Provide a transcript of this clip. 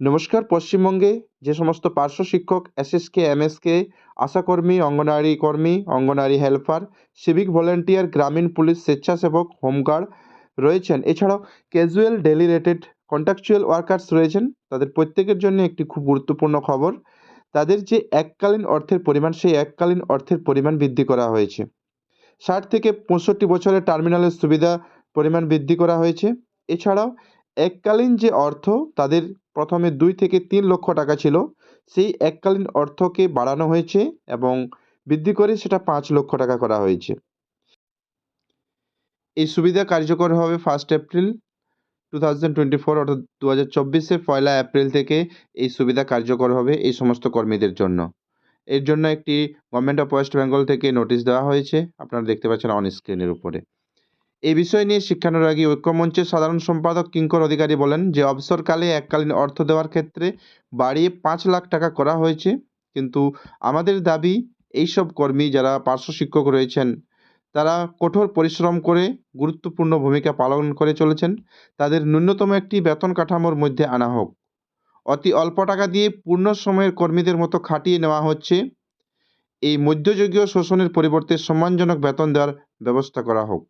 নমস্কার, পশ্চিমবঙ্গে যে সমস্ত পার্শ্ব শিক্ষক, এসএসকে, এমএসকে, আশাকর্মী, অঙ্গনারী কর্মী, অঙ্গনারী হেল্পার, সিভিক ভলেন্টিয়ার, গ্রামীণ পুলিশ স্বেচ্ছাসেবক, হোমগার্ড রয়েছেন। এছাড়াও casual daily rated contractual workers রয়েছেন। তাদের প্রত্যেকের জন্য একটি খুব গুরুত্বপূর্ণ খবর। তাদের যে এককালীন অর্থের পরিমাণ, সেই এককালীন অর্থের পরিমাণ বৃদ্ধি করা হয়েছে। ষাট থেকে পঁয়ষট্টি বছরের টার্মিনালের সুবিধা পরিমাণ বৃদ্ধি করা হয়েছে। এছাড়াও এককালীন যে অর্থ, তাদের প্রথমে দুই থেকে তিন লক্ষ টাকা ছিল। সেই এককালীন অর্থকে বাড়ানো হয়েছে এবং বৃদ্ধি করে সেটা পাঁচ লক্ষ টাকা করা হয়েছে। এই সুবিধা কার্যকর হবে first April two thousand twenty four অর্থাৎ দু হাজার পয়লা এপ্রিল থেকে এই সুবিধা কার্যকর হবে এই সমস্ত কর্মীদের জন্য। এর জন্য একটি গভর্নমেন্ট অফ ওয়েস্ট বেঙ্গল থেকে নোটিশ দেওয়া হয়েছে। আপনারা দেখতে পাচ্ছেন অন স্ক্রিনের উপরে। এই বিষয় নিয়ে শিক্ষানুরাগী ঐক্যমঞ্চের সাধারণ সম্পাদক কিঙ্কর অধিকারী বলেন যে, অবসরকালে এককালীন অর্থ দেওয়ার ক্ষেত্রে বাড়িয়ে পাঁচ লাখ টাকা করা হয়েছে। কিন্তু আমাদের দাবি, এইসব কর্মী যারা পার্শ্ব শিক্ষক রয়েছেন, তারা কঠোর পরিশ্রম করে গুরুত্বপূর্ণ ভূমিকা পালন করে চলেছেন। তাদের ন্যূনতম একটি বেতন কাঠামোর মধ্যে আনা হোক। অতি অল্প টাকা দিয়ে পূর্ণ সময়ের কর্মীদের মতো খাটিয়ে নেওয়া হচ্ছে। এই মধ্যযুগীয় শোষণের পরিবর্তে সম্মানজনক বেতন দেওয়ার ব্যবস্থা করা হোক।